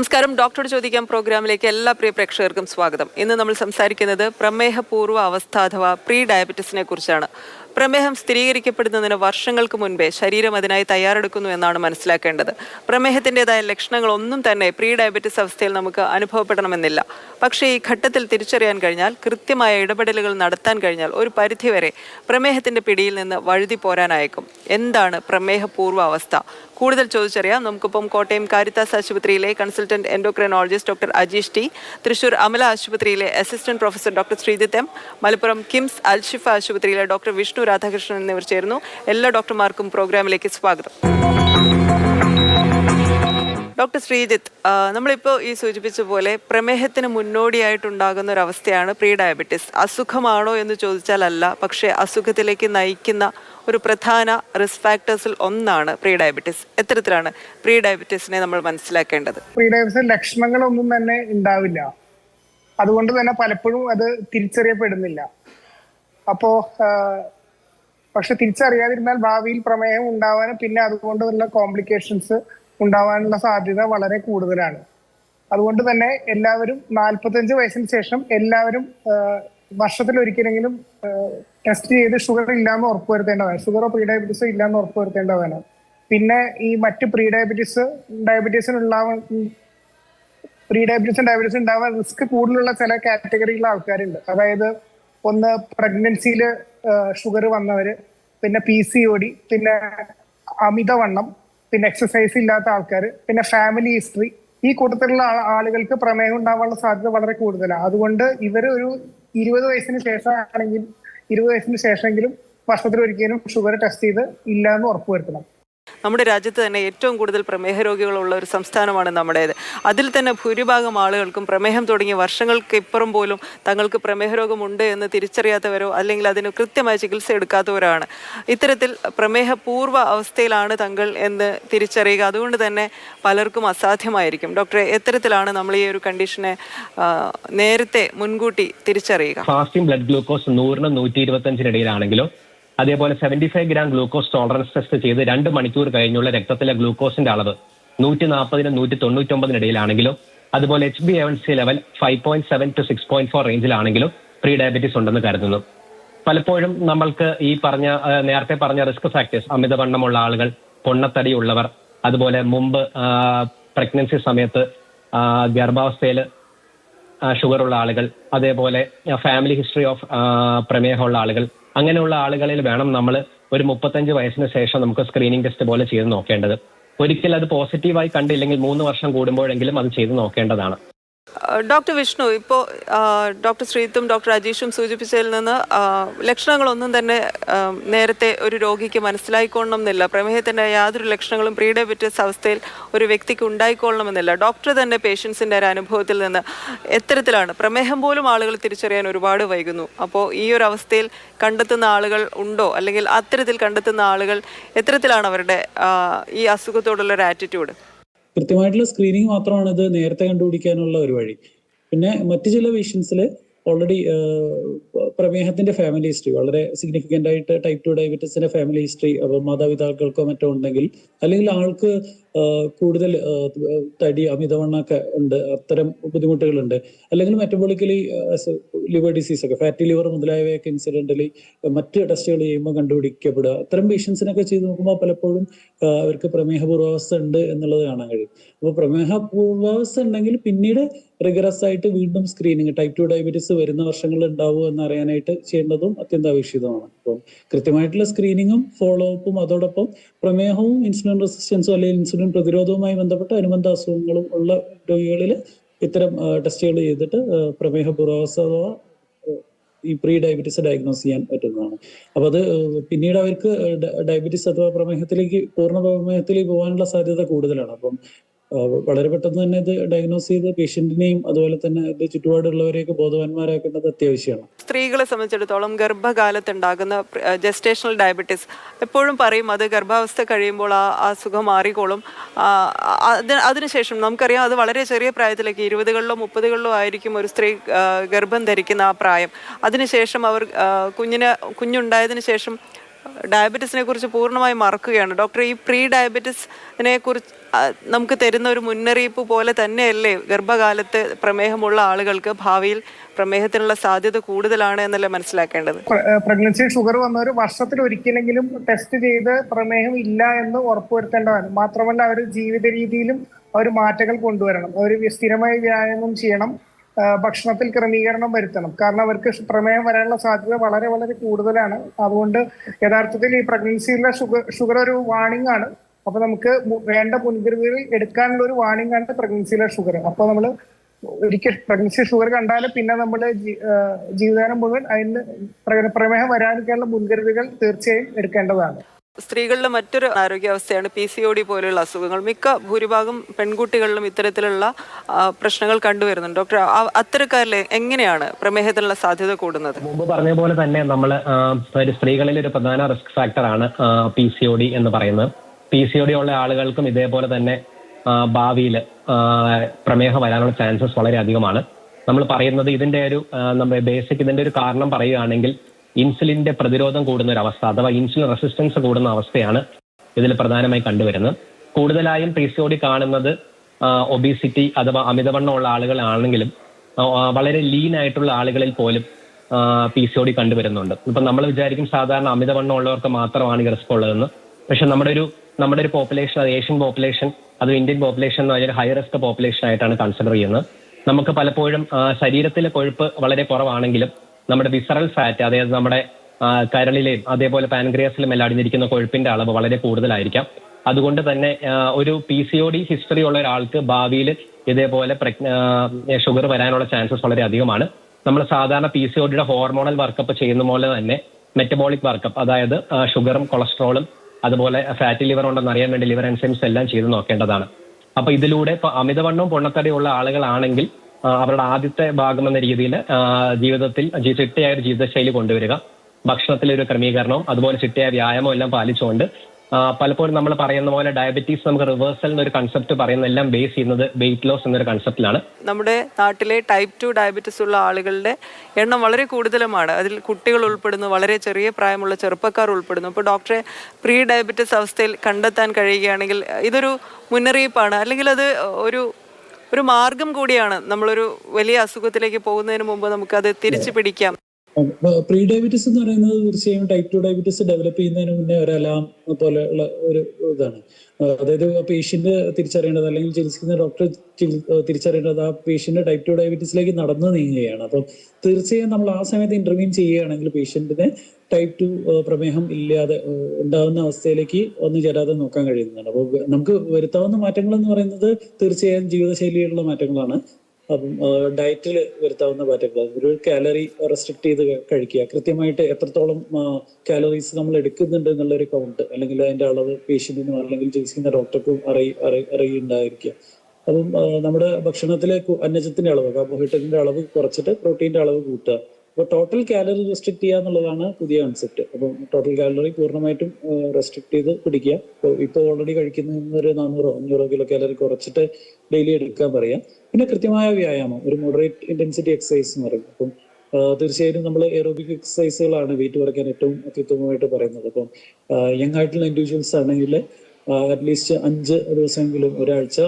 നമസ്കാരം. ഡോക്ടറോട് ചോദിക്കാം പ്രോഗ്രാമിലേക്ക് എല്ലാ പ്രിയ പ്രേക്ഷകർക്കും സ്വാഗതം. ഇന്ന് നമ്മൾ സംസാരിക്കുന്നത് പ്രമേഹപൂർവ അവസ്ഥ അഥവാ പ്രീ ഡയബറ്റിസിനെ കുറിച്ചാണ്. പ്രമേഹം സ്ഥിരീകരിക്കപ്പെടുന്നതിന് വർഷങ്ങൾക്ക് മുൻപേ ശരീരം അതിനായി തയ്യാറെടുക്കുന്നു എന്നാണ് മനസ്സിലാക്കേണ്ടത്. പ്രമേഹത്തിന്റെതായ ലക്ഷണങ്ങൾ ഒന്നും തന്നെ പ്രീ ഡയബറ്റിസ് അവസ്ഥയിൽ നമുക്ക് അനുഭവപ്പെടണമെന്നില്ല. പക്ഷേ ഈ ഘട്ടത്തിൽ തിരിച്ചറിയാൻ കഴിഞ്ഞാൽ കൃത്യമായ ഇടപെടലുകൾ നടത്താൻ കഴിഞ്ഞാൽ ഒരു പരിധിവരെ പ്രമേഹത്തിന്റെ പിടിയിൽ നിന്ന് വഴുതി പോരാനായേക്കും. എന്താണ് പ്രമേഹപൂർവ അവസ്ഥ കൂടുതൽ ചോദിച്ചറിയാം. നമുക്കിപ്പം കോട്ടയം കാരിത്താസ് ആശുപത്രിയിലെ consultant endocrinologist doctor Ajeesh T Thrissur Amala ആശുപത്രിയിലെ assistant professor doctor Sreejith Malappuram KIMS Alshifa ആശുപത്രിയിലെ ഡോക്ടർ വിഷ്ണു രാധാകൃഷ്ണൻ എന്നിവർ ചേർന്നു എല്ലാ ഡോക്ടർമാർക്കും പ്രോഗ്രാമിലേക്ക് സ്വാഗതം. ഡോക്ടർ ശ്രീജിത്ത് നമ്മളിപ്പോൾ ഈ സൂചിപ്പിച്ച പോലെ പ്രമേഹത്തിന് മുന്നോടിയായിട്ടുണ്ടാകുന്ന ഒരു അവസ്ഥയാണ് പ്രീ ഡയബറ്റിസ് അസുഖമാണോ എന്ന് ചോദിച്ചാലല്ല പക്ഷേ അസുഖത്തിലേക്ക് നയിക്കുന്ന ഒരു പ്രധാന റിസ്ക് ഫാക്ടേഴ്സിൽ ഒന്നാണ് പ്രീ ഡയബറ്റിസ് എത്തരത്തിലാണ് പ്രീ ഡയബറ്റിസിനെ നമ്മൾ മനസ്സിലാക്കേണ്ടത്? പ്രീ ഡയബറ്റിസ് ലക്ഷണങ്ങളൊന്നും തന്നെ ഉണ്ടാവില്ല. അതുകൊണ്ട് തന്നെ പലപ്പോഴും അത് തിരിച്ചറിയപ്പെടുന്നില്ല. അപ്പോ പക്ഷെ തിരിച്ചറിയാതിരുന്നാൽ ഭാവിയിൽ പ്രമേഹം ഉണ്ടാവാനും പിന്നെ അതുകൊണ്ടുള്ള കോംപ്ലിക്കേഷൻസ് ഉണ്ടാവാനുള്ള സാധ്യത വളരെ കൂടുതലാണ്. അതുകൊണ്ട് തന്നെ എല്ലാവരും നാൽപ്പത്തഞ്ച് വയസ്സിന് ശേഷം എല്ലാവരും വർഷത്തിൽ ഒരിക്കലെങ്കിലും ടെസ്റ്റ് ചെയ്ത് ഷുഗർ ഇല്ലാന്ന് ഉറപ്പുവരുത്തേണ്ടതാണ്. ഷുഗറോ പ്രീ ഡയബറ്റീസോ ഇല്ലാന്ന് ഉറപ്പുവരുത്തേണ്ടതാണ്. പിന്നെ ഈ മറ്റ് പ്രീ ഡയബറ്റീസ് ഡയബറ്റീസിനുള്ള പ്രീ ഡയബറ്റീസും ഡയബറ്റീസും ഉണ്ടാവാൻ റിസ്ക് കൂടുതലുള്ള ചില കാറ്റഗറിയിലുള്ള ആൾക്കാരുണ്ട്. അതായത് ഒന്ന് പ്രഗ്നൻസിയിൽ ഷുഗർ വന്നവര് പിന്നെ പി സി ഒടി പിന്നെ അമിതവണ്ണം പിന്നെ എക്സസൈസ് ഇല്ലാത്ത ആൾക്കാർ പിന്നെ ഫാമിലി ഹിസ്റ്ററി ഈ കൂട്ടത്തിലുള്ള ആളുകൾക്ക് പ്രമേഹം ഉണ്ടാവാനുള്ള സാധ്യത വളരെ കൂടുതലാണ് അതുകൊണ്ട് ഇവർ ഒരു ഇരുപത് വയസ്സിന് ശേഷമാണെങ്കിൽ ഇരുപത് വയസ്സിന് ശേഷമെങ്കിലും വർഷത്തിൽ ഒരിക്കലും ഷുഗർ ടെസ്റ്റ് ചെയ്ത് ഇല്ല എന്ന് ഉറപ്പുവരുത്തണം. നമ്മുടെ രാജ്യത്ത് തന്നെ ഏറ്റവും കൂടുതൽ പ്രമേഹ രോഗികളുള്ള ഒരു സംസ്ഥാനമാണ് നമ്മുടേത്. അതിൽ തന്നെ ഭൂരിഭാഗം ആളുകൾക്കും പ്രമേഹം തുടങ്ങിയ വർഷങ്ങൾക്ക് ഇപ്പുറം പോലും തങ്ങൾക്ക് പ്രമേഹ രോഗമുണ്ട് എന്ന് തിരിച്ചറിയാത്തവരോ അല്ലെങ്കിൽ അതിന് കൃത്യമായ ചികിത്സ എടുക്കാത്തവരാണ്. ഇത്തരത്തിൽ പ്രമേഹ പൂർവ അവസ്ഥയിലാണ് തങ്ങൾ എന്ന് തിരിച്ചറിയുക. അതുകൊണ്ട് തന്നെ പലർക്കും അസാധ്യമായിരിക്കും. ഡോക്ടറെ എത്തരത്തിലാണ് നമ്മൾ ഈ ഒരു കണ്ടീഷനെ നേരത്തെ മുൻകൂട്ടി തിരിച്ചറിയുക? ഫാസ്റ്റിംഗ് ബ്ലഡ് ഗ്ലൂക്കോസ് നൂറിനും നൂറ്റി ഇരുപത്തഞ്ചിനിടയിലാണെങ്കിലോ അതേപോലെ seventy five gram glucose tolerance test ചെയ്ത് രണ്ട് മണിക്കൂർ കഴിഞ്ഞുള്ള രക്തത്തിലെ ഗ്ലൂക്കോസിന്റെ അളവ് നൂറ്റി നാൽപ്പതിനും നൂറ്റി തൊണ്ണൂറ്റൊമ്പതിനിടയിലാണെങ്കിലും അതുപോലെ H B a one C level five point seven to six point four റേഞ്ചിലാണെങ്കിലും pre diabetes ഉണ്ടെന്ന് കരുതുന്നു. പലപ്പോഴും നമ്മൾക്ക് ഈ പറഞ്ഞ നേരത്തെ പറഞ്ഞ റിസ്ക് ഫാക്ടേഴ്സ് അമിതവണ്ണമുള്ള ആളുകൾ പൊണ്ണത്തടിയുള്ളവർ അതുപോലെ മുമ്പ് പ്രഗ്നൻസി സമയത്ത് ഗർഭാവസ്ഥയിൽ ഷുഗർ ഉള്ള ആളുകൾ അതേപോലെ ഫാമിലി ഹിസ്റ്ററി ഓഫ് പ്രമേഹമുള്ള ആളുകൾ അങ്ങനെയുള്ള ആളുകളിൽ വേണം നമ്മൾ ഒരു മുപ്പത്തഞ്ച് വയസ്സിന് ശേഷം നമുക്ക് സ്ക്രീനിങ് ടെസ്റ്റ് പോലെ ചെയ്ത് നോക്കേണ്ടത്. ഒരിക്കൽ അത് പോസിറ്റീവായി കണ്ടില്ലെങ്കിൽ മൂന്ന് വർഷം കൂടുമ്പോഴെങ്കിലും അത് ചെയ്ത് നോക്കേണ്ടതാണ്. ഡോക്ടർ വിഷ്ണു ഇപ്പോൾ ഡോക്ടർ ശ്രീത്തും ഡോക്ടർ അജീഷും സൂചിപ്പിച്ചതിൽ നിന്ന് ലക്ഷണങ്ങളൊന്നും തന്നെ നേരത്തെ ഒരു രോഗിക്ക് മനസ്സിലായിക്കൊള്ളണമെന്നില്ല പ്രമേഹത്തിന്റെ യാതൊരു ലക്ഷണങ്ങളും പ്രീ ഡയബറ്റിസ് അവസ്ഥയിൽ ഒരു വ്യക്തിക്ക് ഉണ്ടായിക്കൊള്ളണമെന്നില്ല. ഡോക്ടർ തന്നെ പേഷ്യൻസിന്റെ ഒരു അനുഭവത്തിൽ നിന്ന് എത്തരത്തിലാണ്. പ്രമേഹം പോലും ആളുകൾ തിരിച്ചറിയാൻ ഒരുപാട് വൈകുന്നു. അപ്പോൾ ഈ ഒരു അവസ്ഥയിൽ കണ്ടെത്തുന്ന ആളുകൾ ഉണ്ടോ? അല്ലെങ്കിൽ അത്തരത്തിൽ കണ്ടെത്തുന്ന ആളുകൾ എത്തരത്തിലാണ് അവരുടെ ഈ അസുഖത്തോടുള്ള ഒരു ആറ്റിറ്റ്യൂഡ് കൃത്യമായിട്ടുള്ള സ്ക്രീനിങ് മാത്രമാണ് ഇത് നേരത്തെ കണ്ടുപിടിക്കാനുള്ള ഒരു വഴി. പിന്നെ മറ്റു ചില പേഷ്യൻസിൽ ഓൾറെഡി പ്രമേഹത്തിന്റെ ഫാമിലി ഹിസ്റ്ററി വളരെ സിഗ്നിഫിക്കന്റ് ആയിട്ട് ടൈപ്പ് ടു ഡയബറ്റീസിന്റെ ഫാമിലി ഹിസ്റ്ററി മാതാപിതാക്കൾക്കോ മറ്റോ ഉണ്ടെങ്കിൽ അല്ലെങ്കിൽ ആൾക്ക് കൂടുതൽ തടി അമിതവണ്ണമൊക്കെ ഉണ്ട് അത്തരം ബുദ്ധിമുട്ടുകളുണ്ട്. അല്ലെങ്കിൽ മെറ്റബോളിക്കലി ലിവർ ഡിസീസ് ഒക്കെ ഫാറ്റി ലിവർ മുതലായവയൊക്കെ ഇൻസിഡന്റലി മറ്റ് ടെസ്റ്റുകൾ ചെയ്യുമ്പോൾ കണ്ടുപിടിക്കപ്പെടുക. അത്തരം പേഷ്യൻസിനൊക്കെ ചെയ്ത് നോക്കുമ്പോൾ പലപ്പോഴും അവർക്ക് പ്രമേഹ പൂർവാവസ്ഥ ഉണ്ട് എന്നുള്ളത് കാണാൻ കഴിയും. അപ്പോൾ പ്രമേഹ പൂർവാവസ്ഥ ഉണ്ടെങ്കിൽ പിന്നീട് റിഗറസ് ആയിട്ട് വീണ്ടും സ്ക്രീനിങ് ടൈപ്പ് ടു ഡയബറ്റീസ് വരുന്ന വർഷങ്ങളിൽ ഉണ്ടാവുമോ എന്ന് അറിയാനായിട്ട് ചെയ്യേണ്ടതും അത്യന്താപേക്ഷിതമാണ്. അപ്പം കൃത്യമായിട്ടുള്ള സ്ക്രീനിങ്ങും ഫോളോ അപ്പും അതോടൊപ്പം പ്രമേഹവും ഇൻസുലിൻ റെസിസ്റ്റൻസും അല്ലെങ്കിൽ ഇൻസുലിൻ പ്രതിരോധവുമായി ബന്ധപ്പെട്ട അനുബന്ധ അസുഖങ്ങളും ഉള്ള രോഗികളിൽ ഇത്തരം ടെസ്റ്റുകൾ ചെയ്തിട്ട് പ്രമേഹ പൂർവാവസ്ഥ ഈ പ്രീ ഡയബറ്റീസ് ഡയഗ്നോസ് ചെയ്യാൻ പറ്റുന്നതാണ്. അപ്പൊ അത് പിന്നീട് അവർക്ക് ഡയബറ്റീസ് അഥവാ പ്രമേഹത്തിലേക്ക് പൂർണ പ്രമേഹത്തിലേക്ക് പോകാനുള്ള സാധ്യത കൂടുതലാണ്. അപ്പം വളരെ പെട്ടെന്ന് തന്നെ ഇത് ഡയഗ്നോസ് ചെയ്ത് പേഷ്യന്റിനെയും അതുപോലെ തന്നെ ഇത് ചുറ്റുപാടുള്ളവരെയൊക്കെ ബോധവാന്മാരാക്കേണ്ടത് അത്യാവശ്യമാണ്. സ്ത്രീകളെ സംബന്ധിച്ചിടത്തോളം ഗർഭകാലത്ത് ഉണ്ടാകുന്ന ജസ്റ്റേഷണൽ ഡയബറ്റീസ് എപ്പോഴും പറയും അത് ഗർഭാവസ്ഥ കഴിയുമ്പോൾ ആ അസുഖം മാറിക്കോളും. അതിനുശേഷം നമുക്കറിയാം അത് വളരെ ചെറിയ പ്രായത്തിലേക്ക് ഇരുപതുകളിലോ മുപ്പതുകളിലോ ആയിരിക്കും ഒരു സ്ത്രീ ഗർഭം ധരിക്കുന്ന ആ പ്രായം. അതിനുശേഷം അവർ കുഞ്ഞിന് കുഞ്ഞുണ്ടായതിനു ശേഷം ഡയബറ്റീസിനെ കുറിച്ച് പൂർണമായി മറക്കുകയാണ്. ഡോക്ടർ ഈ പ്രീ ഡയബറ്റീസിനെ കുറിച്ച് നമുക്ക് തരുന്ന ഒരു മുന്നറിയിപ്പ് പോലെ തന്നെയല്ലേ ഗർഭകാലത്ത് പ്രമേഹമുള്ള ആളുകൾക്ക് ഭാവിയിൽ പ്രമേഹത്തിനുള്ള സാധ്യത കൂടുതലാണ് എന്നല്ലേ മനസ്സിലാക്കേണ്ടത്? പ്രഗ്നൻസി ഷുഗർ വന്നവർ വർഷത്തിൽ ഒരിക്കലെങ്കിലും ടെസ്റ്റ് ചെയ്ത് പ്രമേഹം ഇല്ല എന്ന് ഉറപ്പുവരുത്തേണ്ടതാണ്. മാത്രമല്ല അവർ ജീവിത രീതിയിലും അവർ മാറ്റങ്ങൾ കൊണ്ടുവരണം. അവർ സ്ഥിരമായി വ്യായാമം ചെയ്യണം ഭക്ഷണത്തിൽ ക്രമീകരണം വരുത്തണം. കാരണം അവർക്ക് പ്രമേഹം വരാനുള്ള സാധ്യത വളരെ വളരെ കൂടുതലാണ്. അതുകൊണ്ട് യഥാർത്ഥത്തിൽ ഈ പ്രഗ്നൻസിയിലെ ഷുഗർ ഷുഗർ ഒരു വാണിംഗ് ആണ്. അപ്പൊ നമുക്ക് വേണ്ട മുൻകരുതലുകൾ എടുക്കാനുള്ള ഒരു വാണിംഗ് ആണ് പ്രഗ്നൻസിയിലെ ഷുഗർ അപ്പൊ നമ്മൾ ഒരിക്കൽ പ്രഗ്നൻസി ഷുഗർ കണ്ടാൽ പിന്നെ നമ്മൾ ജീവിതകാലം മുഴുവൻ അതിന് പ്രമേഹം വരാനൊക്കെയുള്ള മുൻകരുതലുകൾ തീർച്ചയായും എടുക്കേണ്ടതാണ്. സ്ത്രീകളിലെ മറ്റൊരു ആരോഗ്യാവസ്ഥയാണ് പി സി ഒ ഡി പോലെയുള്ള അസുഖങ്ങൾ. മിക്ക ഭൂരിഭാഗം പെൺകുട്ടികളിലും ഇത്തരത്തിലുള്ള പ്രശ്നങ്ങൾ കണ്ടുവരുന്നുണ്ട്. ഡോക്ടർ അത്തരക്കാരിലെ എങ്ങനെയാണ് പ്രമേഹത്തിനുള്ള സാധ്യത കൂടുന്നത്? മുമ്പ് പറഞ്ഞ പോലെ തന്നെ നമ്മൾ സ്ത്രീകളിലെ സ്ത്രീകളിൽ ഒരു പ്രധാന റിസ്ക് ഫാക്ടറാണ് പി സി ഒ ഡി എന്ന് പറയുന്നത്. പി സി ഒ ഡി ഉള്ള ആളുകൾക്കും ഇതേപോലെ തന്നെ ഭാവിയിൽ പ്രമേഹം വരാനുള്ള ചാൻസസ് വളരെ അധികമാണ്. നമ്മൾ പറയുന്നത് ഇതിന്റെ ഒരു നമ്മൾ ബേസിക് ഇതിന്റെ ഒരു കാരണം പറയുകയാണെങ്കിൽ ഇൻസുലിന്റെ പ്രതിരോധം കൂടുന്ന ഒരു അവസ്ഥ അഥവാ ഇൻസുലിൻ റെസിസ്റ്റൻസ് കൂടുന്ന അവസ്ഥയാണ് ഇതിൽ പ്രധാനമായി കണ്ടുവരുന്നത്. കൂടുതലായും പി സി ഒ ഡി കാണുന്നത് ഒബീസിറ്റി അഥവാ അമിതവണ്ണമുള്ള ആളുകളാണെങ്കിലും വളരെ ലീൻ ആയിട്ടുള്ള ആളുകളിൽ പോലും പി സി ഒ ഡി കണ്ടുവരുന്നുണ്ട്. ഇപ്പൊ നമ്മൾ വിചാരിക്കും സാധാരണ അമിതവണ്ണം ഉള്ളവർക്ക് മാത്രമാണ് ഈ റിസ്ക് ഉള്ളതെന്ന്. പക്ഷെ നമ്മുടെ ഒരു നമ്മുടെ ഒരു പോപ്പുലേഷൻ അത് ഏഷ്യൻ പോപ്പുലേഷൻ അത് ഇന്ത്യൻ പോപ്പുലേഷൻ എന്ന് പറഞ്ഞാൽ ഹൈ റിസ്ക് പോപ്പുലേഷൻ ആയിട്ടാണ് കൺസിഡർ ചെയ്യുന്നത്. നമുക്ക് പലപ്പോഴും ശരീരത്തിലെ കൊഴുപ്പ് വളരെ കുറവാണെങ്കിലും നമ്മുടെ വിസറൽ ഫാറ്റ് അതായത് നമ്മുടെ കരളിലെയും അതേപോലെ പാൻക്രിയാസിലും എല്ലാം അടിഞ്ഞിരിക്കുന്ന കൊഴുപ്പിന്റെ അളവ് വളരെ കൂടുതലായിരിക്കാം. അതുകൊണ്ട് തന്നെ ഒരു P C O D history ഉള്ള ഒരാൾക്ക് ഭാവിയിൽ ഇതേപോലെ ഷുഗർ വരാനുള്ള ചാൻസസ് വളരെ അധികമാണ്. നമ്മൾ സാധാരണ പി സി ഒ ഡിയുടെ ഹോർമോണൽ വർക്കപ്പ് ചെയ്യുന്ന പോലെ തന്നെ മെറ്റബോളിക് വർക്കപ്പ് അതായത് ഷുഗറും കൊളസ്ട്രോളും അതുപോലെ ഫാറ്റി ലിവർ ഉണ്ടെന്ന് അറിയാൻ വേണ്ടി ലിവർ എൻസൈംസ് എല്ലാം ചെയ്ത് നോക്കേണ്ടതാണ്. അപ്പൊ ഇതിലൂടെ ഇപ്പൊ അമിതവണ്ണവും പൊണ്ണത്തടിയുള്ള ആളുകളാണെങ്കിൽ അവരുടെ ആദ്യത്തെ ഭാഗം എന്ന രീതിയിൽ ജീവിതത്തിൽ ചിട്ടയായ ഒരു ജീവിതശൈലി കൊണ്ടുവരിക. ഭക്ഷണത്തിലെ ഒരു ക്രമീകരണവും അതുപോലെ ചിട്ടയായ വ്യായാമം എല്ലാം പാലിച്ചുകൊണ്ട് പലപ്പോഴും നമ്മൾ പറയുന്ന പോലെ ഡയബറ്റീസ് നമുക്ക് റിവേഴ്സൽ എന്നൊരു കൺസെപ്റ്റ് പറയുന്ന എല്ലാം ബേസ് ചെയ്യുന്നത് വെയിറ്റ് ലോസ് എന്നൊരു കൺസെപ്റ്റിലാണ് നമ്മുടെ നാട്ടിലെ ടൈപ്പ് ടു ഡയബറ്റീസ് ഉള്ള ആളുകളുടെ എണ്ണം വളരെ കൂടുതലുമാണ്. അതിൽ കുട്ടികൾ ഉൾപ്പെടുന്നു വളരെ ചെറിയ പ്രായമുള്ള ചെറുപ്പക്കാർ ഉൾപ്പെടുന്നു. അപ്പോൾ ഡോക്ടറെ പ്രീ ഡയബറ്റീസ് അവസ്ഥയിൽ കണ്ടെത്താൻ കഴിയുകയാണെങ്കിൽ ഇതൊരു മുന്നറിയിപ്പാണ്. അല്ലെങ്കിൽ അത് ഒരു ഒരു മാർഗം കൂടിയാണ് നമ്മളൊരു വലിയ അസുഖത്തിലേക്ക് പോകുന്നതിന് മുമ്പ് നമുക്കത് തിരിച്ചു പിടിക്കാം. പ്രീ ഡയബറ്റിസ് എന്ന് പറയുന്നത് തീർച്ചയായും ടൈപ്പ് ടു ഡയബറ്റിസ് ഡെവലപ്പ് ചെയ്യുന്നതിന് മുന്നേ ഒരു അലാം പോലെയുള്ള ഒരു ഇതാണ്. അതായത് പേഷ്യന്റ് തിരിച്ചറിയേണ്ടത് അല്ലെങ്കിൽ ചികിത്സിക്കുന്ന ഡോക്ടർ തിരിച്ചറിയേണ്ടത് ആ പേഷ്യന്റ് ടൈപ്പ് ടു ഡയബറ്റീസിലേക്ക് നടന്നു നീങ്ങുകയാണ്. അപ്പം തീർച്ചയായും നമ്മൾ ആ സമയത്ത് ഇന്റർവ്യൂ ചെയ്യുകയാണെങ്കിൽ പേഷ്യന്റിനെ ടൈപ്പ് ടു പ്രമേഹം ഇല്ലാതെ ഉണ്ടാകുന്ന അവസ്ഥയിലേക്ക് ഒന്ന് ചേരാതെ നോക്കാൻ കഴിയുന്നതാണ്. അപ്പോൾ നമുക്ക് വരുത്താവുന്ന മാറ്റങ്ങൾ എന്ന് പറയുന്നത് തീർച്ചയായും ജീവിതശൈലിയിലുള്ള മാറ്റങ്ങളാണ്. അപ്പം ഡയറ്റിൽ വരുത്താവുന്ന മാറ്റങ്ങൾ ഒരു കാലറി റെസ്ട്രിക്ട് ചെയ്ത് കഴിക്കുക. കൃത്യമായിട്ട് എത്രത്തോളം കാലറീസ് നമ്മൾ എടുക്കുന്നുണ്ട് എന്നുള്ളൊരു കൗണ്ട് അല്ലെങ്കിൽ അതിന്റെ അളവ് പേഷ്യന്റിനും അല്ലെങ്കിൽ ചികിത്സിക്കുന്ന ഡോക്ടർക്കും അറിയി അറി- അറിയുണ്ടായിരിക്കുക. അപ്പം നമ്മുടെ ഭക്ഷണത്തിലെ അന്നജത്തിന്റെ അളവ് കാർബോഹൈഡ്രേറ്റിന്റെ അളവ് കുറച്ചിട്ട് പ്രോട്ടീന്റെ അളവ് കൂട്ടുക. അപ്പോൾ ടോട്ടൽ കാലറി റെസ്ട്രിക്ട് ചെയ്യുക എന്നുള്ളതാണ് പുതിയ കൺസെപ്റ്റ് അപ്പോൾ ടോട്ടൽ കാലറി പൂർണമായിട്ടും റെസ്ട്രിക്ട് ചെയ്ത് പിടിക്കുക. ഇപ്പോൾ ഇപ്പോൾ ഓൾറെഡി കഴിക്കുന്ന ഒരു നാനൂറോ അഞ്ഞൂറോ കിലോ കാലറി കുറച്ചിട്ട് ഡെയിലി എടുക്കാൻ പറയാം. പിന്നെ കൃത്യമായ വ്യായാമം ഒരു മോഡറേറ്റ് ഇന്റൻസിറ്റി എക്സസൈസ് എന്ന് പറയും. അപ്പം തീർച്ചയായിട്ടും നമ്മൾ എറോബിക് എക്സസൈസുകളാണ് വെയിറ്റ് കുറയ്ക്കാൻ ഏറ്റവും അത്യുത്തമമായിട്ട് പറയുന്നത്. അപ്പം യങ് ആയിട്ടുള്ള ഇൻഡിവിജ്വൽസ് ആണെങ്കിൽ അറ്റ്ലീസ്റ്റ് അഞ്ച് ദിവസമെങ്കിലും ഒരാഴ്ച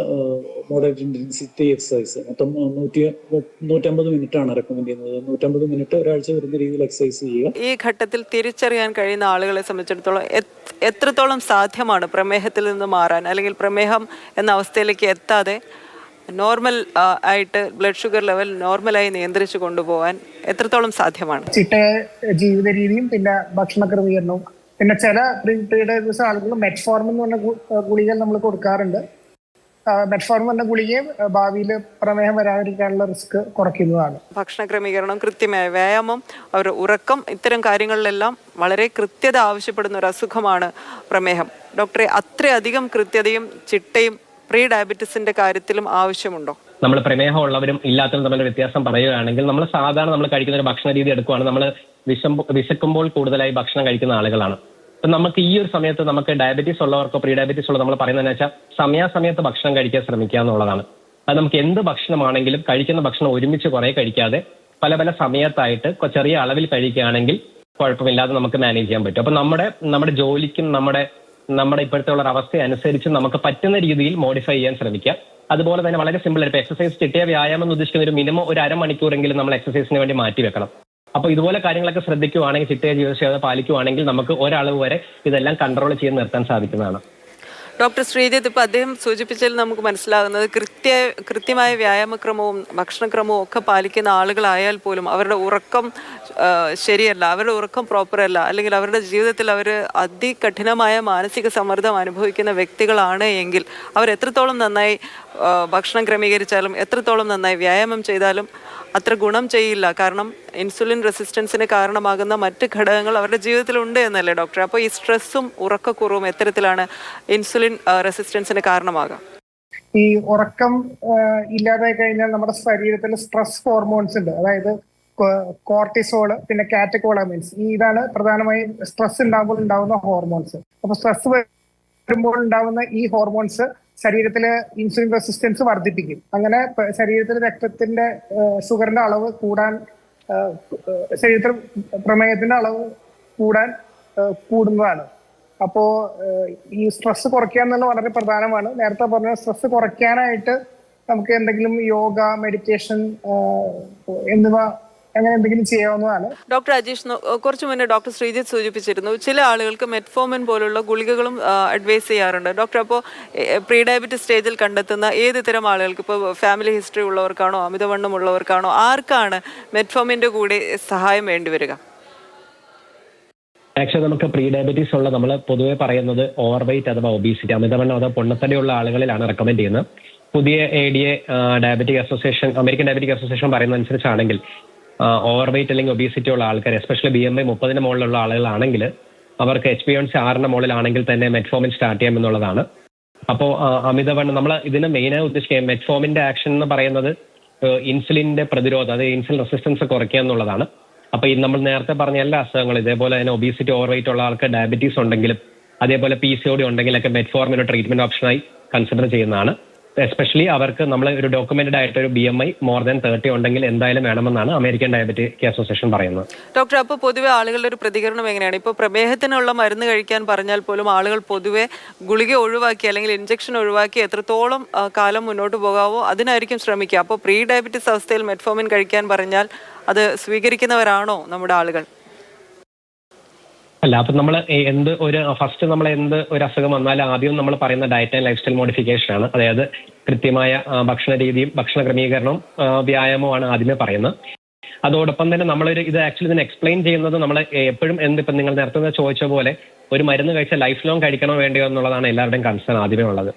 മോഡറേറ്റ് ഇന്റൻസിറ്റി എക്സസൈസ് മൊത്തം നൂറ്റി നൂറ്റമ്പത് മിനിറ്റ് ആണ് റെക്കമെൻഡ് ചെയ്യുന്നത്. നൂറ്റമ്പത് മിനിറ്റ് ഒരാഴ്ച വരുന്ന രീതിയിൽ എക്സസൈസ് ചെയ്യുക. ഈ ഘട്ടത്തിൽ തിരിച്ചറിയാൻ കഴിയുന്ന ആളുകളെ സംബന്ധിച്ചിടത്തോളം എത്രത്തോളം സാധ്യമാണ് പ്രമേഹത്തിൽ നിന്ന് മാറാൻ? അല്ലെങ്കിൽ പ്രമേഹം എന്ന അവസ്ഥയിലേക്ക് എത്താതെ നോർമൽ ആയിട്ട് ബ്ലഡ് ഷുഗർ ലെവൽ നോർമലായി നിയന്ത്രിച്ചു കൊണ്ടുപോകാൻ എത്രത്തോളം സാധ്യമാണ്? ചിട്ട ജീവിത രീതിയും പിന്നെ ഭക്ഷണ ക്രമീകരണവും പിന്നെ ചില പ്രീ പ്രീ ഡയബറ്റീസ് ആളുകൾ മെറ്റ്ഫോർം എന്ന് പറഞ്ഞ ഗുളികൾ ഗുളികകൾ നമ്മൾ കൊടുക്കാറുണ്ട്. മെറ്റ്ഫോർം എന്ന ഗുളികയും ഭാവിയിൽ പ്രമേഹം വരാതിരിക്കാനുള്ള റിസ്ക് കുറയ്ക്കുന്നതാണ്. ഭക്ഷണ ക്രമീകരണം കൃത്യമായ വ്യായാമം അവരുടെ ഉറക്കം ഇത്തരം കാര്യങ്ങളിലെല്ലാം വളരെ കൃത്യത ആവശ്യപ്പെടുന്ന ഒരു അസുഖമാണ് പ്രമേഹം. ഡോക്ടറെ അത്രയധികം കൃത്യതയും ചിട്ടയും പ്രീ ഡയബറ്റിസിന്റെ കാര്യത്തിലും ആവശ്യമുണ്ടോ? നമ്മൾ പ്രമേഹം ഉള്ളവരും ഇല്ലാത്തവരും തമ്മിൽ വ്യത്യാസം പറയുകയാണെങ്കിൽ നമ്മൾ സാധാരണ നമ്മൾ കഴിക്കുന്ന ഒരു ഭക്ഷണ രീതി എടുക്കുകയാണ് നമ്മൾ വിശം വിശക്കുമ്പോൾ കൂടുതലായി ഭക്ഷണം കഴിക്കുന്ന ആളുകളാണ്. നമുക്ക് ഈ ഒരു സമയത്ത് നമുക്ക് ഡയബറ്റീസ് ഉള്ളവർക്കോ പ്രീ ഡയബറ്റീസ് ഉള്ള നമ്മൾ പറയുന്നതെന്ന് വെച്ചാൽ സമയാസമയത്ത് ഭക്ഷണം കഴിക്കാൻ ശ്രമിക്കുക എന്നുള്ളതാണ്. അത് നമുക്ക് എന്ത് ഭക്ഷണമാണെങ്കിലും കഴിക്കുന്ന ഭക്ഷണം ഒരുമിച്ച് കുറെ കഴിക്കാതെ പല പല സമയത്തായിട്ട് ചെറിയ അളവിൽ കഴിക്കുകയാണെങ്കിൽ കുഴപ്പമില്ലാതെ നമുക്ക് മാനേജ് ചെയ്യാൻ പറ്റും. അപ്പൊ നമ്മുടെ നമ്മുടെ ജോലിക്കും നമ്മുടെ നമ്മുടെ ഇപ്പോഴത്തെ ഉള്ള അവസ്ഥ അനുസരിച്ച് നമുക്ക് പറ്റുന്ന രീതിയിൽ മോഡിഫൈ ചെയ്യാൻ ശ്രമിക്കുക അതുപോലെ തന്നെ വളരെ സിമ്പിൾ ആയിട്ട് എക്സസൈസ് കിട്ടിയ വ്യായാമം എന്ന് ഉദ്ദേശിക്കുന്ന ഒരു മിനിമം ഒരു അരമണിക്കൂറെങ്കിലും നമ്മൾ എക്സസൈസിന് വേണ്ടി മാറ്റി വെക്കണം. അപ്പൊ ഇതുപോലെ കാര്യങ്ങളൊക്കെ ശ്രദ്ധിക്കുവാണെങ്കിൽ ചിട്ടയ ജീവിതശൈലി പാലിക്കുവാണെങ്കിൽ നമുക്ക് ഒരളവ് വരെ ഇതെല്ലാം കൺട്രോൾ ചെയ്ത് നിർത്താൻ സാധിക്കുന്നതാണ്. ഡോക്ടർ ശ്രീജിത്ത് ഇപ്പൊ അദ്ദേഹം സൂചിപ്പിച്ചതിൽ നമുക്ക് മനസ്സിലാകുന്നത് കൃത്യ കൃത്യമായ വ്യായാമക്രമവും ഭക്ഷണക്രമവും ഒക്കെ പാലിക്കുന്ന ആളുകളായാൽ പോലും അവരുടെ ഉറക്കം ശരിയല്ല അവരുടെ ഉറക്കം പ്രോപ്പറല്ല അല്ലെങ്കിൽ അവരുടെ ജീവിതത്തിൽ അവർ അതികഠിനമായ മാനസിക സമ്മർദ്ദം അനുഭവിക്കുന്ന വ്യക്തികളാണ് എങ്കിൽ അവർ എത്രത്തോളം നന്നായി ഭക്ഷണം ക്രമീകരിച്ചാലും എത്രത്തോളം നന്നായി വ്യായാമം ചെയ്താലും അത്ര ഗുണം ചെയ്യില്ല. കാരണം ഇൻസുലിൻ റെസിസ്റ്റൻസിന് കാരണമാകുന്ന മറ്റ് ഘടകങ്ങൾ അവരുടെ ജീവിതത്തിൽ ഉണ്ട് എന്നല്ലേ ഡോക്ടർ അപ്പോൾ ഈ സ്ട്രെസ്സും ഉറക്കക്കുറവും എത്തരത്തിലാണ് ഇൻസുലിൻ റെസിസ്റ്റൻസിന് കാരണമാകാം. ഈ ഉറക്കം ഇല്ലാതായി കഴിഞ്ഞാൽ നമ്മുടെ ശരീരത്തിൽ സ്ട്രെസ് ഹോർമോൺസ് ഉണ്ട്. അതായത് കോർട്ടിസോൾ പിന്നെ കാറ്റക്കോളമിൻസ് ഈ ഇതാണ് പ്രധാനമായും സ്ട്രെസ് ഉണ്ടാകുമ്പോൾ ഉണ്ടാകുന്ന ഹോർമോൺസ് അപ്പൊ സ്ട്രെസ് വരുമ്പോൾ ഉണ്ടാകുന്ന ഈ ഹോർമോൺസ് ശരീരത്തിലെ ഇൻസുലിൻ റെസിസ്റ്റൻസ് വർദ്ധിപ്പിക്കും. അങ്ങനെ ശരീരത്തിലെ രക്തത്തിന്റെ ഷുഗറിന്റെ അളവ് കൂടാൻ ശരീര ശരീരത്തിൽ പ്രമേഹത്തിന്റെ അളവ് കൂടാൻ കൂടുന്നതാണ്. അപ്പോ ഈ സ്ട്രെസ് കുറയ്ക്കുക എന്നുള്ളത് വളരെ പ്രധാനമാണ്. നേരത്തെ പറഞ്ഞ സ്ട്രെസ് കുറയ്ക്കാനായിട്ട് നമുക്ക് എന്തെങ്കിലും യോഗ മെഡിറ്റേഷൻ എന്നിവ അങ്ങനെ എന്തെങ്കിലും ചെയ്യാവുന്നതാണ്. ഡോക്ടർ അജീഷ് കുറച്ചു മുന്നേ ഡോക്ടർ ശ്രീജിത്ത് സൂചിപ്പിച്ചിരുന്നു ചില ആളുകൾക്ക് മെറ്റ്ഫോമിൻ പോലുള്ള ഗുളികകളും അഡ്വൈസ് ചെയ്യാറുണ്ട്. ഡോക്ടർ അപ്പോൾ പ്രീ ഡയബറ്റിസ് സ്റ്റേജിൽ കണ്ടെത്തുന്ന ഏത് തരം ആളുകൾക്ക് ഇപ്പോൾ ഫാമിലി ഹിസ്റ്ററി ഉള്ളവർക്കാണോ അമിതവണ്ണം ഉള്ളവർക്കാണോ ആർക്കാണ് മെറ്റ്ഫോമിന്റെ കൂടെ സഹായം വേണ്ടിവരിക? ആക്ച്വലി നമുക്ക് പ്രീ ഡയബറ്റീസ് ഉള്ള നമ്മൾ പൊതുവെ പറയുന്നത് ഓവർ വെയിറ്റ് അഥവാ ഒബീസിറ്റി അമിതവണ്ണം അഥവാ പൊണ്ണത്തടിയുള്ള ആളുകളിലാണ് റെക്കമെൻഡ് ചെയ്യുന്നത്. പുതിയ A D A diabetic association American diabetic association പറയുന്ന അനുസരിച്ചാണെങ്കിൽ ഓവർ വെയിറ്റ് അല്ലെങ്കിൽ ഒബീസിറ്റി ഉള്ള ആൾക്കാർ എസ്പെഷ്യലി ബി എം ഐ മുപ്പതിന് മുകളിലുള്ള ആളുകളാണെങ്കിൽ അവർക്ക് എച്ച് ബി എൻ സി ആറിന് മുകളിലാണെങ്കിൽ തന്നെ മെറ്റ്ഫോമിൻ സ്റ്റാർട്ട് ചെയ്യാം എന്നുള്ളതാണ്. അപ്പോൾ അമിതവണ്ണം നമ്മൾ ഇതിന് മെയിനായി ഉദ്ദേശിക്കുക മെറ്റ്ഫോമിന്റെ ആക്ഷൻ എന്ന് പറയുന്നത് ഇൻസുലിന്റെ പ്രതിരോധം അതായത് ഇൻസുലിൻ റെസിസ്റ്റൻസ് കുറയ്ക്കുക എന്നുള്ളതാണ്. അപ്പോൾ ഈ നമ്മൾ നേരത്തെ പറഞ്ഞ എല്ലാ അസുഖങ്ങളും ഇതേപോലെ തന്നെ ഒബീസിറ്റി ഓവർ വെയിറ്റ് ഉള്ള ആൾക്ക് ഡയബറ്റീസ് ഉണ്ടെങ്കിലും അതേപോലെ പി സി ഒ ഡി ഉണ്ടെങ്കിലൊക്കെ മെറ്റ്ഫോർമിൻ ഒരു ട്രീറ്റ്മെന്റ് ഓപ്ഷനായി കൺസിഡർ ചെയ്യുന്നതാണ്. എസ്പെഷ്യലി അവർക്ക് നമ്മൾ ഒരു ഡോക്യുമെന്റഡ് ആയിട്ട് ഒരു B M I more than thirty ഉണ്ടെങ്കിൽ എന്തായാലും വേണമെന്നാണ് അമേരിക്കൻ ഡയബറ്റിക് അസോസിയേഷൻ പറയുന്നത്. ഡോക്ടർ അപ്പോൾ പൊതുവെ ആളുകളുടെ ഒരു പ്രതികരണം എങ്ങനെയാണ്? ഇപ്പോൾ പ്രമേഹത്തിനുള്ള മരുന്ന് കഴിക്കാൻ പറഞ്ഞാൽ പോലും ആളുകൾ പൊതുവെ ഗുളിക ഒഴിവാക്കി അല്ലെങ്കിൽ ഇഞ്ചക്ഷൻ ഒഴിവാക്കി എത്രത്തോളം കാലം മുന്നോട്ട് പോകാവോ അതിനായിരിക്കും ശ്രമിക്കുക. അപ്പോൾ പ്രീ ഡയബറ്റിസ് അവസ്ഥയിൽ മെറ്റ്ഫോമിൻ കഴിക്കാൻ പറഞ്ഞാൽ അത് സ്വീകരിക്കുന്നവരാണോ നമ്മുടെ ആളുകൾ? അല്ല അപ്പൊ നമ്മൾ എന്ത് ഒരു ഫസ്റ്റ് നമ്മൾ എന്ത് ഒരു അസുഖം വന്നാലും ആദ്യം നമ്മൾ പറയുന്ന diet and lifestyle modification ആണ്. അതായത് കൃത്യമായ ഭക്ഷണ രീതിയും ഭക്ഷണ ക്രമീകരണവും വ്യായാമവും ആണ് ആദ്യമേ പറയുന്നത്. അതോടൊപ്പം തന്നെ നമ്മളൊരു ഇത് ആക്ച്വലി ഇതിന് എക്സ്പ്ലെയിൻ ചെയ്യുന്നത് നമ്മൾ എപ്പോഴും എന്ത് ഇപ്പം നിങ്ങൾ നേരത്തെ ചോദിച്ച പോലെ ഒരു മരുന്ന് കഴിച്ച ലൈഫ് ലോങ് കഴിക്കണോ വേണ്ടിയോ എന്നുള്ളതാണ് എല്ലാവരുടെയും കൺസേൺ ആദ്യമേ ഉള്ളത്.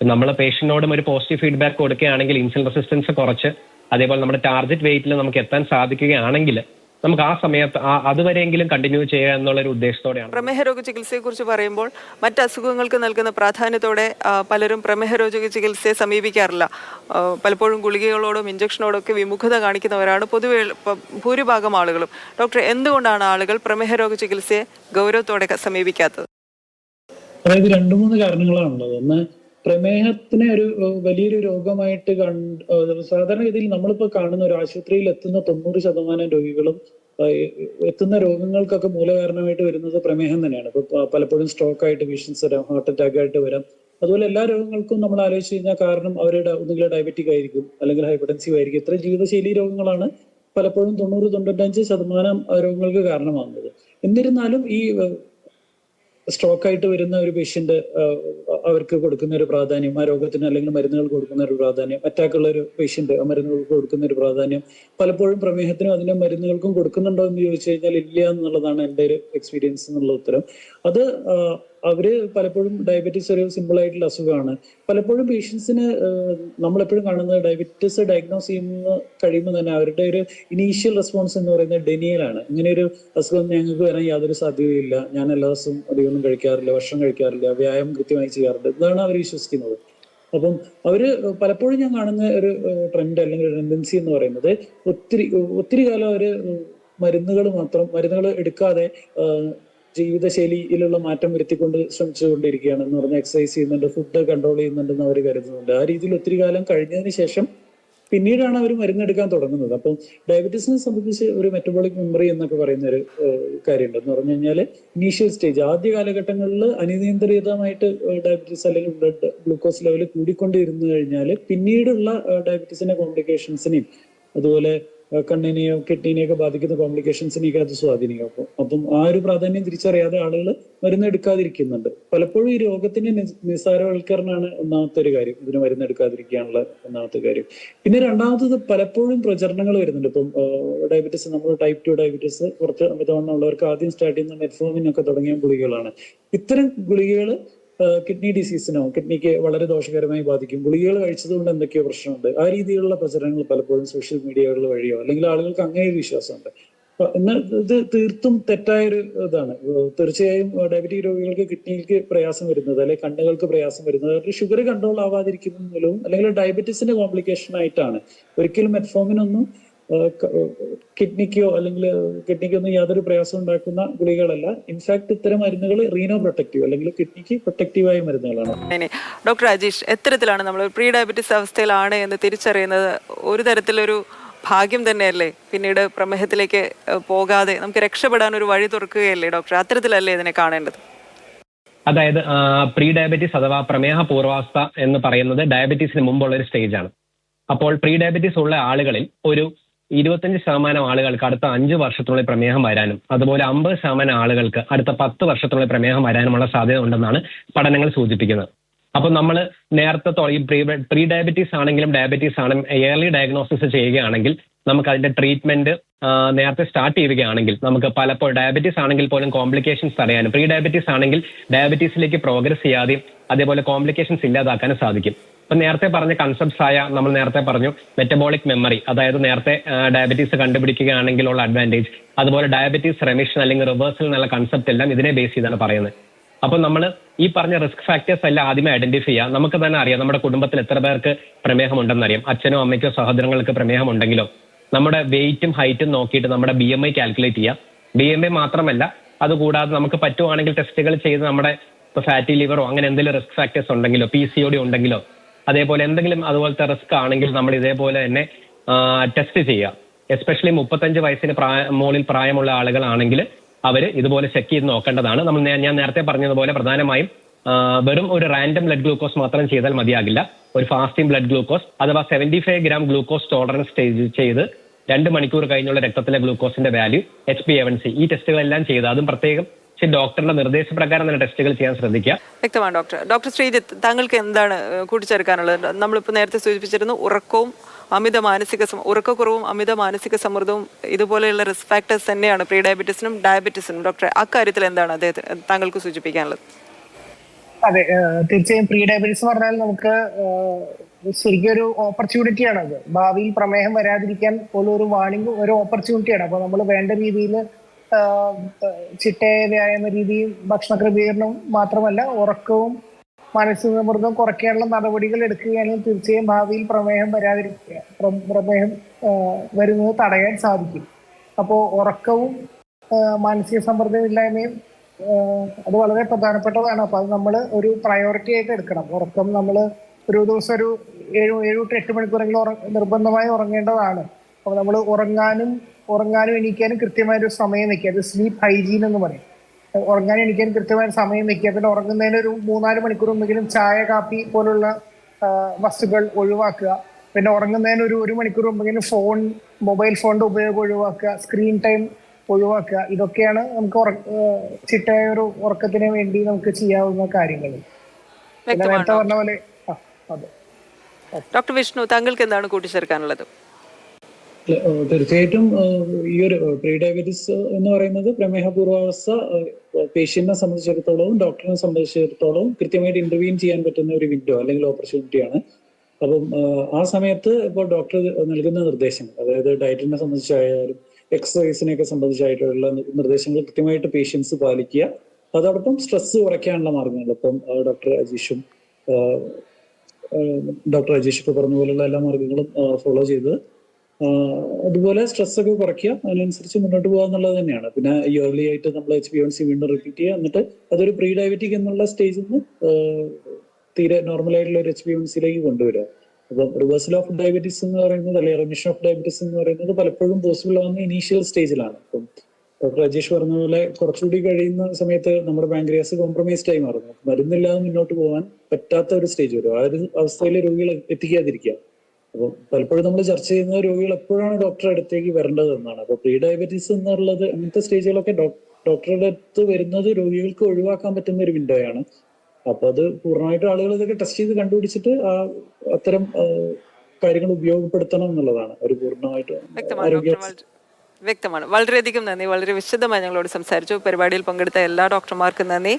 നമ്മൾ പേഷ്യന്റിനോടും ഒരു പോസിറ്റീവ് ഫീഡ്ബാക്ക് കൊടുക്കുകയാണെങ്കിൽ ഇൻസുലിൻ റെസിസ്റ്റൻസ് കുറച്ച് അതേപോലെ നമ്മുടെ ടാർഗറ്റ് വെയിറ്റിൽ നമുക്ക് എത്താൻ സാധിക്കുകയാണെങ്കിൽ നമുക്ക് ആ സമയത്ത് അതുവരെയെങ്കിലും കണ്ടിന്യൂ ചെയ്യുക എന്നുള്ള ഒരു ഉദ്ദേശത്തോടെയാണ് പ്രമേഹരോഗ ചികിത്സയെക്കുറിച്ച് പറയുമ്പോൾ മറ്റ് അസുഖങ്ങൾക്ക് നൽകുന്ന പ്രാധാന്യത്തോടെ പലരും പ്രമേഹരോഗ ചികിത്സയെ സമീപിക്കാറില്ല. പലപ്പോഴും ഗുളികകളോടും ഇഞ്ചക്ഷനോടും ഒക്കെ വിമുഖത കാണിക്കുന്നവരാണ് പൊതുവെ ഭൂരിഭാഗം ആളുകളും. ഡോക്ടർ എന്തുകൊണ്ടാണ് ആളുകൾ പ്രമേഹരോഗ ചികിത്സയെ ഗൗരവത്തോടെ സമീപിക്കാത്തത്? അതായത് രണ്ടു മൂന്ന് കാരണങ്ങളാണുള്ളത്. ഒന്ന് പ്രമേഹത്തിനെ ഒരു വലിയൊരു രോഗമായിട്ട് കണ്ട് ഏഹ്, സാധാരണഗതിയിൽ നമ്മളിപ്പോ കാണുന്ന ഒരു ആശുപത്രിയിൽ എത്തുന്ന തൊണ്ണൂറ് ശതമാനം രോഗികളും എത്തുന്ന രോഗങ്ങൾക്കൊക്കെ മൂലകാരണമായിട്ട് വരുന്നത് പ്രമേഹം തന്നെയാണ്. ഇപ്പൊ പലപ്പോഴും സ്ട്രോക്ക് ആയിട്ട് പേഷ്യൻസ് വരാം ഹാർട്ട് അറ്റാക്ക് ആയിട്ട് വരാം. അതുപോലെ എല്ലാ രോഗങ്ങൾക്കും നമ്മൾ ആലോചിച്ച് കഴിഞ്ഞാൽ കാരണം അവരുടെ ഒന്നുകിൽ ഡയബറ്റിക് ആയിരിക്കും അല്ലെങ്കിൽ ഹൈപ്പർടെൻസീവ് ആയിരിക്കും. ഇത്ര ജീവിതശൈലി രോഗങ്ങളാണ് പലപ്പോഴും തൊണ്ണൂറ് തൊണ്ണൂറ്റഞ്ച് ശതമാനം രോഗങ്ങൾക്ക് കാരണമാകുന്നത്. എന്നിരുന്നാലും ഈ സ്ട്രോക്ക് ആയിട്ട് വരുന്ന ഒരു പേഷ്യന്റ് അവർക്ക് കൊടുക്കുന്ന ഒരു പ്രാധാന്യം ആ രോഗത്തിന് അല്ലെങ്കിൽ മരുന്നുകൾ കൊടുക്കുന്ന ഒരു പ്രാധാന്യം അറ്റാക്കുള്ള ഒരു പേഷ്യന്റ് ആ മരുന്നുകൾക്ക് കൊടുക്കുന്ന ഒരു പ്രാധാന്യം പലപ്പോഴും പ്രമേഹത്തിനും അതിന്റെ മരുന്നുകൾക്കും കൊടുക്കുന്നുണ്ടോ എന്ന് ചോദിച്ചു കഴിഞ്ഞാൽ ഇല്ല എന്നുള്ളതാണ് എന്റെ ഒരു എക്സ്പീരിയൻസ് എന്നുള്ള ഉത്തരം. അത് അവർ പലപ്പോഴും ഡയബറ്റീസ് ഒരു സിമ്പിൾ ആയിട്ടുള്ള അസുഖമാണ്. പലപ്പോഴും പേഷ്യൻസിന് നമ്മളെപ്പോഴും കാണുന്നത് ഡയബറ്റീസ് ഡയഗ്നോസ് ചെയ്യുന്ന കഴിയുമ്പോൾ തന്നെ അവരുടെ ഒരു ഇനീഷ്യൽ റെസ്പോൺസ് എന്ന് പറയുന്നത് ഡെനിയലാണ്. ഇങ്ങനെ ഒരു അസുഖം ഞങ്ങൾക്ക് വരാൻ യാതൊരു സാധ്യതയില്ല. ഞാൻ എല്ലാ ദിവസവും അധികമൊന്നും കഴിക്കാറില്ല ഭക്ഷണം കഴിക്കാറില്ല വ്യായാമം കൃത്യമായി ചെയ്യാറുണ്ട് ഇതാണ് അവർ വിശ്വസിക്കുന്നത്. അപ്പം അവർ പലപ്പോഴും ഞാൻ കാണുന്ന ഒരു ട്രെൻഡ് അല്ലെങ്കിൽ ടെൻഡൻസി എന്ന് പറയുന്നത് ഒത്തിരി ഒത്തിരി കാലം അവർ മരുന്നുകൾ മാത്രം മരുന്നുകൾ എടുക്കാതെ ജീവിതശൈലിയിലുള്ള മാറ്റം വരുത്തിക്കൊണ്ട് ശ്രമിച്ചുകൊണ്ടിരിക്കുകയാണ് എന്ന് പറഞ്ഞാൽ എക്സസൈസ് ചെയ്യുന്നുണ്ട് ഫുഡ് കൺട്രോൾ ചെയ്യുന്നുണ്ടെന്ന് അവർ കരുതുന്നുണ്ട്. ആ രീതിയിൽ ഒത്തിരി കാലം കഴിഞ്ഞതിന് ശേഷം പിന്നീടാണ് അവർ മരുന്നെടുക്കാൻ തുടങ്ങുന്നത്. അപ്പം ഡയബറ്റീസിനെ സംബന്ധിച്ച് ഒരു മെറ്റബോളിക് മെമ്മറി എന്നൊക്കെ പറയുന്ന ഒരു കാര്യമുണ്ട്. എന്ന് പറഞ്ഞു കഴിഞ്ഞാൽ ഇനീഷ്യൽ സ്റ്റേജ് ആദ്യ കാലഘട്ടങ്ങളിൽ അനിയന്ത്രിതമായിട്ട് ഡയബറ്റീസ് അല്ലെങ്കിൽ ബ്ലഡ് ഗ്ലൂക്കോസ് ലെവൽ കൂടിക്കൊണ്ടിരുന്നു കഴിഞ്ഞാൽ പിന്നീടുള്ള ഡയബറ്റീസിന്റെ കോംപ്ലിക്കേഷൻസിനെയും അതുപോലെ കണ്ണിനെയോ കിഡ്നിനെയോ ഒക്കെ ബാധിക്കുന്ന കോംപ്ലിക്കേഷൻസിനെയൊക്കെ അത് സ്വാധീനിക്കും. അപ്പം അപ്പം ആ ഒരു പ്രാധാന്യം തിരിച്ചറിയാതെ ആളുകൾ മരുന്ന് എടുക്കാതിരിക്കുന്നുണ്ട് പലപ്പോഴും ഈ രോഗത്തിന്റെ നിസ്സാരവൽക്കരണമാണ് ഒന്നാമത്തെ ഒരു കാര്യം. ഇതിന് മരുന്ന് എടുക്കാതിരിക്കാനുള്ള ഒന്നാമത്തെ കാര്യം. പിന്നെ രണ്ടാമത്തത് പലപ്പോഴും പ്രചരണങ്ങൾ വരുന്നുണ്ട്. ഇപ്പം ഡയബറ്റീസ് നമ്മൾ ടൈപ്പ് ടു ഡയബറ്റീസ് കുറച്ച് അമിതവണ്ണം ഉള്ളവർക്ക് ആദ്യം സ്റ്റാർട്ട് ചെയ്യുന്ന മെറ്റ്ഫോമിൻ ഒക്കെ തുടങ്ങിയ ഗുളികകളാണ്. ഇത്തരം ഗുളികകൾ കിഡ്നി ഡിസീസിനോ കിഡ്നിക്ക് വളരെ ദോഷകരമായി ബാധിക്കും. ഗുളികകൾ കഴിച്ചതുകൊണ്ട് എന്തൊക്കെയോ പ്രശ്നമുണ്ട്. ആ രീതിയിലുള്ള പ്രചരണങ്ങൾ പലപ്പോഴും സോഷ്യൽ മീഡിയകൾ വഴിയോ അല്ലെങ്കിൽ ആളുകൾക്ക് അങ്ങനെ ഒരു വിശ്വാസമുണ്ട് എന്നാൽ ഇത് തീർത്തും തെറ്റായൊരു ഇതാണ്. തീർച്ചയായും ഡയബറ്റിക് രോഗികൾക്ക് കിഡ്നിക്ക് പ്രയാസം വരുന്നത് അല്ലെങ്കിൽ കണ്ണുകൾക്ക് പ്രയാസം വരുന്നത് അവരുടെ ഷുഗർ കൺട്രോൾ ആവാതിരിക്കുന്നത് മൂലവും അല്ലെങ്കിൽ ഡയബറ്റീസിന്റെ കോംപ്ലിക്കേഷൻ ആയിട്ടാണ്. ഒരിക്കലും മെറ്റ്ഫോമിനൊന്നും കിഡ്നിക്കോ അല്ലെങ്കിൽ കിഡ്നിക്കൊന്നും യാതൊരു പ്രയാസം ഉണ്ടാക്കുന്ന ഗുളികകളല്ല. ഇൻഫാക്ട് ഇത്തരം മരുന്നുകൾ റീനോ പ്രൊട്ടക്റ്റീവ് അല്ലെങ്കിൽ കിഡ്നിക്ക് പ്രൊട്ടക്റ്റീവായ മരുന്നുകളാണ്. ഡോക്ടർ രാജേഷ് എത്തരത്തിലാണ് നമ്മൾ പ്രീ ഡയബറ്റീസ് അവസ്ഥയിലാണ് എന്ന് തിരിച്ചറിയുന്നത്? ഒരു തരത്തിലൊരു ഭാഗ്യം തന്നെയല്ലേ പിന്നീട് പ്രമേഹത്തിലേക്ക് പോകാതെ നമുക്ക് രക്ഷപ്പെടാൻ ഒരു വഴി തുറക്കുകയല്ലേ ഡോക്ടർ? അത്തരത്തിലല്ലേ ഇതിനെ കാണേണ്ടത്? അതായത് പ്രീ ഡയബറ്റീസ് അഥവാ പ്രമേഹ പൂർവാവസ്ഥ എന്ന് പറയുന്നത് ഡയബറ്റീസിന് മുമ്പുള്ള ഒരു സ്റ്റേജാണ് ആണ്. അപ്പോൾ പ്രീ ഡയബറ്റീസ് ഉള്ള ആളുകളിൽ ഒരു ഇരുപത്തഞ്ച് ശതമാനം ആളുകൾക്ക് അടുത്ത അഞ്ച് വർഷത്തിനുള്ളിൽ പ്രമേഹം വരാനും അതുപോലെ അമ്പത് ശതമാനം ആളുകൾക്ക് അടുത്ത പത്ത് വർഷത്തിനുള്ളിൽ പ്രമേഹം വരാനുമുള്ള സാധ്യത ഉണ്ടെന്നാണ് പഠനങ്ങൾ സൂചിപ്പിക്കുന്നത്. അപ്പൊ നമ്മൾ നേരത്തെ ഈ പ്രീ പ്രീ ഡയബറ്റീസ് ആണെങ്കിലും ഡയബറ്റീസ് ആണെങ്കിലും ഏർലി ഡയഗ്നോസിസ് ചെയ്യുകയാണെങ്കിൽ നമുക്ക് അതിന്റെ ട്രീറ്റ്മെന്റ് നേരത്തെ സ്റ്റാർട്ട് ചെയ്യുകയാണെങ്കിൽ നമുക്ക് പലപ്പോഴും ഡയബറ്റീസ് ആണെങ്കിൽ പോലും കോംപ്ലിക്കേഷൻസ് തടയാനും പ്രീ ഡയബറ്റീസ് ആണെങ്കിൽ ഡയബറ്റീസിലേക്ക് പ്രോഗ്രസ് ചെയ്യാതെയും അതേപോലെ കോംപ്ലിക്കേഷൻസ് ഇല്ലാതാക്കാനും സാധിക്കും. ഇപ്പൊ നേരത്തെ പറഞ്ഞ കൺസെപ്റ്റ്സ് ആയ നമ്മൾ നേരത്തെ പറഞ്ഞു മെറ്റബോളിക് മെമ്മറി അതായത് നേരത്തെ ഡയബറ്റീസ് കണ്ടുപിടിക്കുകയാണെങ്കിലുള്ള അഡ്വാന്റേജ് അതുപോലെ ഡയബറ്റീസ് റെമിഷൻ അല്ലെങ്കിൽ റിവേഴ്സൽ എന്നുള്ള കൺസെപ്റ്റ് എല്ലാം ഇതിനെ ബേസ് ചെയ്താണ് പറയുന്നത്. അപ്പൊ നമ്മൾ ഈ പറഞ്ഞ റിസ്ക് ഫാക്ടേഴ്സ് എല്ലാം ആദ്യമേ ഐഡന്റിഫൈ ചെയ്യുക. നമുക്ക് തന്നെ അറിയാം നമ്മുടെ കുടുംബത്തിൽ എത്ര പേർക്ക് പ്രമേഹം ഉണ്ടെന്നറിയാം അച്ഛനോ അമ്മയ്ക്കോ സഹോദരങ്ങൾക്ക് പ്രമേഹം ഉണ്ടെങ്കിലോ നമ്മുടെ വെയിറ്റും ഹൈറ്റും നോക്കിയിട്ട് നമ്മുടെ ബി എം ഐ കാൽക്കുലേറ്റ് ചെയ്യാം. ബി എം ഐ മാത്രമല്ല അതുകൂടാതെ നമുക്ക് പറ്റുവാണെങ്കിൽ ടെസ്റ്റുകൾ ചെയ്ത് നമ്മുടെ ഇപ്പൊ ഫാറ്റി ലിവറോ അങ്ങനെ എന്തെങ്കിലും റിസ്ക് ഫാക്ടേഴ്സ് ഉണ്ടെങ്കിലോ പി സി ഒ ഡി ഉണ്ടെങ്കിലോ അതേപോലെ എന്തെങ്കിലും അതുപോലത്തെ റിസ്ക് ആണെങ്കിൽ നമ്മൾ ഇതേപോലെ തന്നെ ടെസ്റ്റ് ചെയ്യുക എസ്പെഷ്യലി മുപ്പത്തഞ്ച് വയസ്സിന് പ്രായ മുകളിൽ പ്രായമുള്ള ആളുകളാണെങ്കിൽ അവർ ഇതുപോലെ ചെക്ക് ചെയ്ത് നോക്കേണ്ടതാണ്. നമ്മൾ ഞാൻ നേരത്തെ പറഞ്ഞതുപോലെ പ്രധാനമായും വെറും ഒരു റാൻഡം ബ്ലഡ് ഗ്ലൂക്കോസ് മാത്രം ചെയ്താൽ മതിയാകില്ല. ഒരു ഫാസ്റ്റിംഗ് ബ്ലഡ് ഗ്ലൂക്കോസ് അഥവാ seventy five gram glucose tolerance ചെയ്ത് രണ്ട് മണിക്കൂർ കഴിഞ്ഞുള്ള രക്തത്തിലെ ഗ്ലൂക്കോസിന്റെ value H B a one C ഈ ടെസ്റ്റുകളെല്ലാം ചെയ്ത് അതും പ്രത്യേകം ഡോക്ടറുടെ നിർദ്ദേശപ്രകാരം തന്നെ ടെസ്റ്റുകൾ ചെയ്യാൻ ശ്രദ്ധിക്കുക. വ്യക്തമാണ് ഡോക്ടർ ഡോക്ടർ ശ്രീജിത്ത് താങ്കൾക്ക് എന്താണ് കൂട്ടിച്ചേർക്കാനുള്ളത്? നമ്മളിപ്പോൾ നേരത്തെ സൂചിപ്പിച്ചിരുന്നു ഉറക്കവും അമിത മാനസിക ഉറക്കക്കുറവും അമിത മാനസിക സമ്മർദ്ദവും ഇതുപോലെയുള്ള റിസ്ക് ഫാക്ടേഴ്സ് തന്നെയാണ് പ്രീ ഡയബറ്റീസിനും ഡയബറ്റീസിനും ഡോക്ടറെ അക്കാര്യത്തിൽ എന്താണ് അദ്ദേഹത്തിന് താങ്കൾക്ക് സൂചിപ്പിക്കാനുള്ളത്? അതെ തീർച്ചയായും പ്രീ ഡയബറ്റീസ് പറഞ്ഞാൽ നമുക്ക് ശരിക്കും ഒരു ഓപ്പർച്യൂണിറ്റി ആണ് അത്. ഭാവിയിൽ പ്രമേഹം വരാതിരിക്കാൻ പോലും ഒരു വാണിംഗ് ഒരു ഓപ്പർച്യൂണിറ്റിയാണ് അപ്പൊ നമ്മൾ വേണ്ട രീതിയിൽ ചിട്ടയായ വ്യായാമ രീതിയും ഭക്ഷണ ക്രമീകരണവും മാത്രമല്ല ഉറക്കവും മാനസിക സമ്മർദ്ദവും കുറയ്ക്കാനുള്ള നടപടികൾ എടുക്കുകയാണെങ്കിൽ തീർച്ചയായും ഭാവിയിൽ പ്രമേഹം വരാതിരിക്കുക പ്രമേഹം വരുന്നത് തടയാൻ സാധിക്കും. അപ്പോൾ ഉറക്കവും മാനസിക സമ്മർദ്ദമില്ലായ്മയും അത് വളരെ പ്രധാനപ്പെട്ടതാണ്. അപ്പൊ അത് നമ്മൾ ഒരു പ്രയോറിറ്റി ആയിട്ട് എടുക്കണം. ഉറക്കം നമ്മൾ ഒരു ദിവസം ഒരു ഏഴ് ഏഴ് തൊട്ട് എട്ട് മണിക്കൂറെങ്കിലും നിർബന്ധമായി ഉറങ്ങേണ്ടതാണ്. അപ്പൊ നമ്മൾ ഉറങ്ങാനും ഉറങ്ങാനും എണീക്കാനും കൃത്യമായ ഒരു സമയം വെക്കുക. അത് സ്ലീപ്പ് ഹൈജീൻ എന്ന് പറയും. ഉറങ്ങാനും എണീക്കാനും കൃത്യമായ സമയം വെക്കുക. പിന്നെ ഉറങ്ങുന്നതിന് ഒരു മൂന്നാൽ മണിക്കൂർ മുമ്പെങ്കിലും ചായ കാപ്പി പോലുള്ള വസ്തുക്കൾ ഒഴിവാക്കുക. പിന്നെ ഉറങ്ങുന്നതിന് ഒരു ഒരു മണിക്കൂർ മുമ്പെങ്കിലും ഫോൺ മൊബൈൽ ഫോണിന്റെ ഉപയോഗം ഒഴിവാക്കുക. സ്ക്രീൻ ടൈം ഒഴിവാക്കുക. ഇതൊക്കെയാണ് നമുക്ക് ചിട്ടയായ ഒരു ഉറക്കത്തിന് വേണ്ടി നമുക്ക് ചെയ്യാവുന്ന കാര്യങ്ങൾ. വ്യക്തമാണ്? നേരത്തെ പറഞ്ഞ പോലെ അതെ. ഡോക്ടർ വിഷ്ണു താങ്കൾക്ക് എന്താണ് കൂട്ടിച്ചേർക്കാനുള്ളത് തീർച്ചയായിട്ടും ഈ ഒരു പ്രീ ഡയബറ്റീസ് എന്ന് പറയുന്നത് പ്രമേഹ പൂർവാവസ്ഥ പേഷ്യന്റിനെ സംബന്ധിച്ചിടത്തോളവും ഡോക്ടറിനെ സംബന്ധിച്ചിടത്തോളവും കൃത്യമായിട്ട് ഇന്റർവ്യൂ ചെയ്യാൻ പറ്റുന്ന ഒരു വിൻഡോ അല്ലെങ്കിൽ ഓപ്പർച്യൂണിറ്റിയാണ് അപ്പം ആ സമയത്ത് ഇപ്പോൾ ഡോക്ടർ നൽകുന്ന നിർദ്ദേശങ്ങൾ അതായത് ഡയറ്റിനെ സംബന്ധിച്ചായാലും എക്സസൈസിനെയൊക്കെ സംബന്ധിച്ചായിട്ടുള്ള നിർദ്ദേശങ്ങൾ കൃത്യമായിട്ട് പേഷ്യൻസ് പാലിക്കുക. അതോടൊപ്പം സ്ട്രെസ് കുറയ്ക്കാനുള്ള മാർഗങ്ങൾ. ഇപ്പം ഡോക്ടർ അജീഷും ഡോക്ടർ അജീഷ് ഒക്കെ പറഞ്ഞ പോലുള്ള എല്ലാ മാർഗങ്ങളും ഫോളോ ചെയ്ത് അതുപോലെ സ്ട്രെസ് ഒക്കെ കുറയ്ക്കുക. അതിനനുസരിച്ച് മുന്നോട്ട് പോകുക എന്നുള്ളത് തന്നെയാണ്. പിന്നെ ഇയർലി ആയിട്ട് നമ്മൾ എച്ച് പി വൺ സി വീണ്ടും റിപ്പീറ്റ് ചെയ്യുക. എന്നിട്ട് അതൊരു പ്രീ ഡയബറ്റിക് എന്നുള്ള സ്റ്റേജിൽ നിന്ന് തീരെ നോർമൽ ആയിട്ടുള്ള ഒരു എച്ച് പി വൺ സിയിലേക്ക് കൊണ്ടുവരിക. അപ്പം റിവേഴ്സൽ ഓഫ് ഡയബറ്റീസ് എന്ന് പറയുന്നത് അല്ലെങ്കിൽ റെമിഷൻ ഓഫ് ഡയബറ്റീസ് എന്ന് പറയുന്നത് പലപ്പോഴും പോസിബിൾ ആവുന്ന ഇനീഷ്യൽ സ്റ്റേജിലാണ് അപ്പം ഡോക്ടർ രാജേഷ് പറഞ്ഞ പോലെ കുറച്ചുകൂടി കഴിയുന്ന സമയത്ത് നമ്മുടെ പാങ്ക്രിയാസ് കോംപ്രമൈസ്ഡ് ആയി മാറുന്നു മരുന്നില്ലാതെ മുന്നോട്ട് പോകാൻ പറ്റാത്ത ഒരു സ്റ്റേജ് വരും. ആ ഒരു അവസ്ഥയിൽ രോഗികൾ എത്തിക്കാതിരിക്കുക. അപ്പം പലപ്പോഴും നമ്മൾ ചർച്ച ചെയ്യുന്ന രോഗികൾ എപ്പോഴാണ് ഡോക്ടറെ അടുത്തേക്ക് വരേണ്ടത് എന്നാണ്. അപ്പൊ പ്രീ ഡയബറ്റീസ് എന്നുള്ളത് അങ്ങനത്തെ സ്റ്റേജുകളൊക്കെ ഡോക്ടറുടെ അടുത്ത് വരുന്നത് രോഗികൾക്ക് ഒഴിവാക്കാൻ പറ്റുന്ന ഒരു വിൻഡോയാണ് അപ്പൊ അത് പൂർണമായിട്ട് ആളുകൾ ഇതൊക്കെ ടെസ്റ്റ് ചെയ്ത് കണ്ടുപിടിച്ചിട്ട് ആ അത്തരം കാര്യങ്ങൾ ഉപയോഗപ്പെടുത്തണം എന്നുള്ളതാണ്. ഒരു പൂർണമായിട്ട് വ്യക്തമാണ് ആരോഗ്യ വളരെ- വ്യക്തമാണ്. വളരെയധികം നന്ദി. വളരെ വിശദമായി ഞങ്ങളോട് സംസാരിച്ചു. പരിപാടിയിൽ പങ്കെടുത്ത എല്ലാ ഡോക്ടർമാർക്കും നന്ദി.